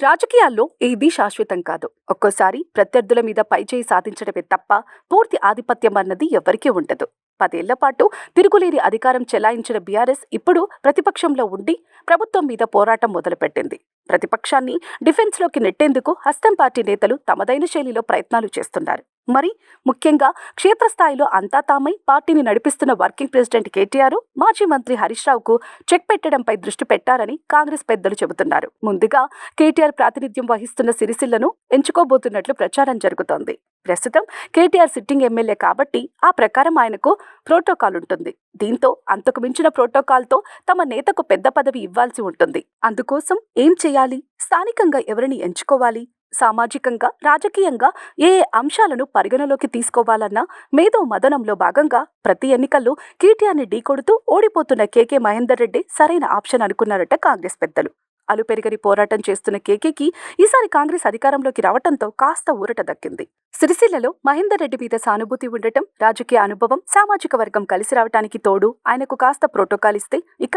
రాజకీయాల్లో ఏది శాశ్వతం కాదు. ఒక్కోసారి ప్రత్యర్థుల మీద పైచేయి సాధించడమే తప్ప పూర్తి ఆధిపత్యం అన్నది ఎవ్వరికీ ఉండదు. పదేళ్ళ పాటు తిరుగులేని అధికారం చెలాయించిన బీఆర్ఎస్ ఇప్పుడు ప్రతిపక్షంలో ఉండి ప్రభుత్వం మీద పోరాటం మొదలుపెట్టింది. ప్రతిపక్షాన్ని డిఫెన్స్లోకి నెట్టేందుకు హస్తం పార్టీ నేతలు తమదైన శైలిలో ప్రయత్నాలు చేస్తున్నారు. మరి ముఖ్యంగా క్షేత్రస్థాయిలో అంతా తామై పార్టీని నడిపిస్తున్న వర్కింగ్ ప్రెసిడెంట్ కేటీఆర్ మాజీ మంత్రి హరీష్ రావుకు చెక్ పెట్టడంపై దృష్టి పెట్టారని కాంగ్రెస్ పెద్దలు చెబుతున్నారు. ముందుగా కేటీఆర్ ప్రాతినిధ్యం వహిస్తున్న సిరిసిల్లను ఎంచుకోబోతున్నట్లు ప్రచారం జరుగుతోంది. ప్రస్తుతం కేటీఆర్ సిట్టింగ్ ఎమ్మెల్యే కాబట్టి ఆ ప్రకారం ఆయనకు ప్రోటోకాల్ ఉంటుంది. దీంతో అంతకు మించిన ప్రోటోకాల్తో తమ నేతకు పెద్ద పదవి ఇవ్వాల్సి ఉంటుంది. అందుకోసం ఏం చేయాలి? స్థానికంగా ఎవరిని ఎంచుకోవాలి? సామాజికంగా రాజకీయంగా ఏ ఏ అంశాలను పరిగణలోకి తీసుకోవాలన్న మేధో మదనంలో భాగంగా ప్రతి ఎన్నికల్లో కీటీఆర్ని ఢీకొడుతూ ఓడిపోతున్న కేకే మహేందర్ రెడ్డి సరైన ఆప్షన్ అనుకున్నారట కాంగ్రెస్ పెద్దలు. అలుపెరగని పోరాటం చేస్తున్న కేకేకి ఈసారి కాంగ్రెస్ అధికారంలోకి రావటంతో కాస్త ఊరట దక్కింది. సిరిసిల్లలో మహేందర్ రెడ్డి మీద సానుభూతి ఉండటం రాజకీయ అనుభవం సామాజిక వర్గం కలిసి రావటానికి తోడు ఆయనకు కాస్త ప్రోటోకాల్ ఇస్తే ఇక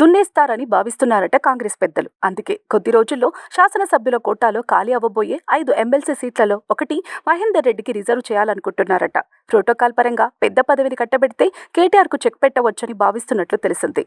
దున్నేస్తారని భావిస్తున్నారట కాంగ్రెస్ పెద్దలు. అందుకే కొద్ది రోజుల్లో శాసనసభ్యుల కోటాలో ఖాళీ అవ్వబోయే ఐదు ఎమ్మెల్సీ సీట్లలో ఒకటి మహేందర్ రెడ్డికి రిజర్వ్ చేయాలనుకుంటున్నారట. ప్రోటోకాల్ పరంగా పెద్ద పదవిని కట్టబెడితే కేటీఆర్కు చెక్ పెట్టవచ్చని భావిస్తున్నట్లు తెలిసింది.